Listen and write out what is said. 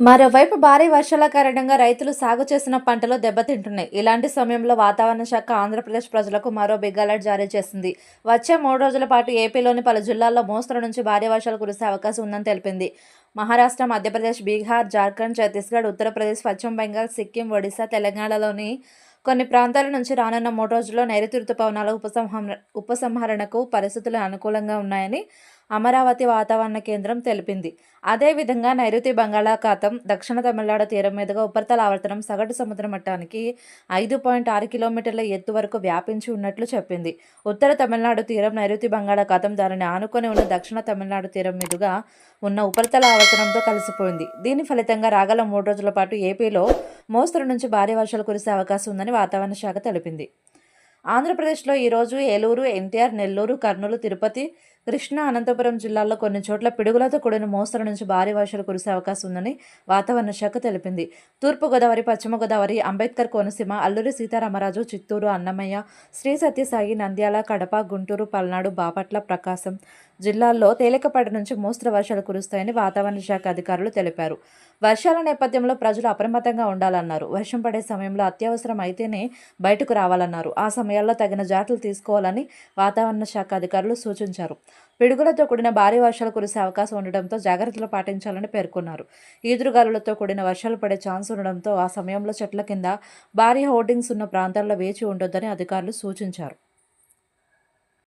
మరోవైపు భారీ వర్షాల కారణంగా రైతులు సాగు చేసిన పంటలు దెబ్బతింటున్నాయి. ఇలాంటి సమయంలో వాతావరణ శాఖ ఆంధ్రప్రదేశ్ ప్రజలకు మరో బిగ్ అలర్ట్ జారీ చేసింది. వచ్చే మూడు రోజుల పాటు ఏపీలోని పలు జిల్లాల్లో మోస్తరు నుంచి భారీ వర్షాలు కురిసే అవకాశం ఉందని తెలిపింది. మహారాష్ట్ర మధ్యప్రదేశ్ బీహార్ జార్ఖండ్ ఛత్తీస్గఢ్ ఉత్తరప్రదేశ్ పశ్చిమ బెంగాల్ సిక్కిం ఒడిశా తెలంగాణలోని కొన్ని ప్రాంతాల నుంచి రానున్న మూడు రోజుల్లో నైరుతి ఋతుపవనాల ఉపసంహరణ ఉపసంహరణకు పరిస్థితులు అనుకూలంగా ఉన్నాయని అమరావతి వాతావరణ కేంద్రం తెలిపింది. అదేవిధంగా నైరుతి బంగాళాఖాతం దక్షిణ తమిళనాడు తీరం మీదుగా ఉపరితల ఆవర్తనం సగటు సముద్ర మట్టానికి ఐదు పాయింట్ ఆరు కిలోమీటర్ల ఎత్తు వరకు వ్యాపించి ఉన్నట్లు చెప్పింది. ఉత్తర తమిళనాడు తీరం నైరుతి బంగాళాఖాతం దానిని ఆనుకొని ఉన్న దక్షిణ తమిళనాడు తీరం మీదుగా ఉన్న ఉపరితల ఆవర్తనంతో కలిసిపోయింది. దీని ఫలితంగా రాగల మూడు రోజుల పాటు ఏపీలో మోస్తరు నుంచి భారీ వర్షాలు కురిసే అవకాశం ఉందని వాతావరణ శాఖ తెలిపింది. ఆంధ్రప్రదేశ్లో ఈరోజు ఏలూరు ఎన్టీఆర్ నెల్లూరు కర్నూలు తిరుపతి కృష్ణా అనంతపురం జిల్లాల్లో కొన్ని చోట్ల పిడుగులతో కూడిన మోస్తరు నుంచి భారీ వర్షాలు కురిసే అవకాశం ఉందని వాతావరణ శాఖ తెలిపింది. తూర్పుగోదావరి పశ్చిమ గోదావరి అంబేద్కర్ కోనసీమ అల్లూరి సీతారామరాజు చిత్తూరు అన్నమయ్య శ్రీ సత్యసాయి నంద్యాల కడప గుంటూరు పల్నాడు బాపట్ల ప్రకాశం జిల్లాల్లో తేలికపాటి నుంచి మోస్తరు వర్షాలు కురుస్తాయని వాతావరణ శాఖ అధికారులు తెలిపారు. వర్షాల నేపథ్యంలో ప్రజలు అప్రమత్తంగా ఉండాలన్నారు. వర్షం పడే సమయంలో అత్యవసరం అయితేనే బయటకు రావాలన్నారు. ఆ సమయాల్లో తగిన జాగ్రత్తలు తీసుకోవాలని వాతావరణ శాఖ అధికారులు సూచించారు. పిడుగులతో కూడిన భారీ వర్షాలు కురిసే అవకాశం ఉండడంతో జాగ్రత్తలు పాటించాలని పేర్కొన్నారు. ఈదురుగాలులతో కూడిన వర్షాలు పడే ఛాన్స్ ఉండడంతో ఆ సమయంలో చెట్ల కింద భారీ హోర్డింగ్స్ ఉన్న ప్రాంతాల్లో వేచి ఉండొద్దని అధికారులు సూచించారు.